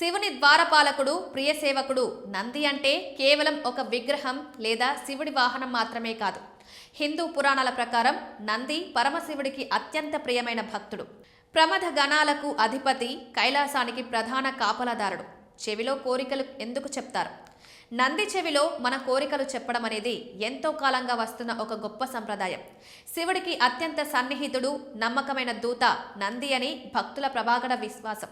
శివుని ద్వారపాలకుడు ప్రియసేవకుడు నంది అంటే కేవలం ఒక విగ్రహం లేదా శివుడి వాహనం మాత్రమే కాదు. హిందూ పురాణాల ప్రకారం నంది పరమశివుడికి అత్యంత ప్రియమైన భక్తుడు. ప్రమథ గణాలకు అధిపతి కైలాసానికి ప్రధాన కాపలాదారుడు. చెవిలో కోరికలు ఎందుకు చెప్తారు? నంది చెవిలో మన కోరికలు చెప్పడం అనేది ఎంతో కాలంగా వస్తున్న ఒక గొప్ప సంప్రదాయం. శివుడికి అత్యంత సన్నిహితుడు నమ్మకమైన దూత నంది అని భక్తుల ప్రభాగడ విశ్వాసం.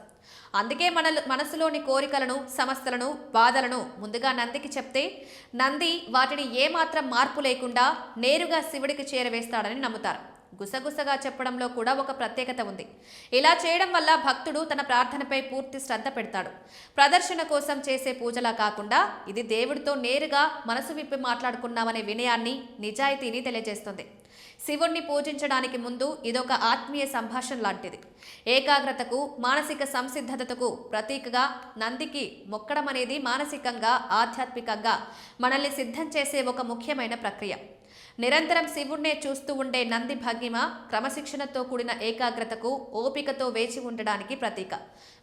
అందుకే మన మనసులోని కోరికలను సమస్యలను బాధలను ముందుగా నందికి చెప్తే నంది వాటిని ఏమాత్రం మార్పు లేకుండా నేరుగా శివుడికి చేరవేస్తాడని నమ్ముతారు. గుసగుసగా చెప్పడంలో కూడా ఒక ప్రత్యేకత ఉంది. ఇలా చేయడం వల్ల భక్తుడు తన ప్రార్థనపై పూర్తి శ్రద్ధ పెడతాడు. ప్రదర్శన కోసం చేసే పూజలా కాకుండా ఇది దేవుడితో నేరుగా మనసు విప్పి మాట్లాడుకున్నామనే వినయాన్ని నిజాయితీని తెలియజేస్తుంది. శివుణ్ణి పూజించడానికి ముందు ఇదొక ఆత్మీయ సంభాషణ లాంటిది. ఏకాగ్రతకు మానసిక సంసిద్ధతకు ప్రతీకగా నందికి మొక్కడం అనేది మానసికంగా ఆధ్యాత్మికంగా మనల్ని సిద్ధం చేసే ఒక ముఖ్యమైన ప్రక్రియ. నిరంతరం శివుణ్ణే చూస్తూ ఉండే నంది భంగిమ క్రమశిక్షణతో కూడిన ఏకాగ్రతకు ఓపికతో వేచి ఉండడానికి ప్రతీక.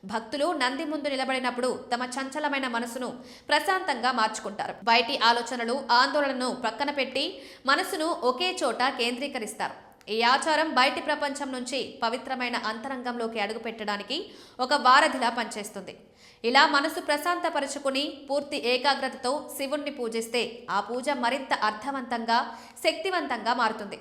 భక్తులు నంది ముందు నిలబడినప్పుడు తమ చంచలమైన మనసును ప్రశాంతంగా మార్చుకుంటారు. బయటి ఆలోచనలు ఆందోళనను ప్రక్కన పెట్టి మనసును ఒకే చోట కేంద్రీకరిస్తారు. ఈ ఆచారం బయటి ప్రపంచం నుంచి పవిత్రమైన అంతరంగంలోకి అడుగుపెట్టడానికి ఒక వారధిలా పనిచేస్తుంది. ఇలా మనసు ప్రశాంతపరుచుకుని పూర్తి ఏకాగ్రతతో శివుణ్ణి పూజిస్తే ఆ పూజ మరింత అర్థవంతంగా శక్తివంతంగా మారుతుంది.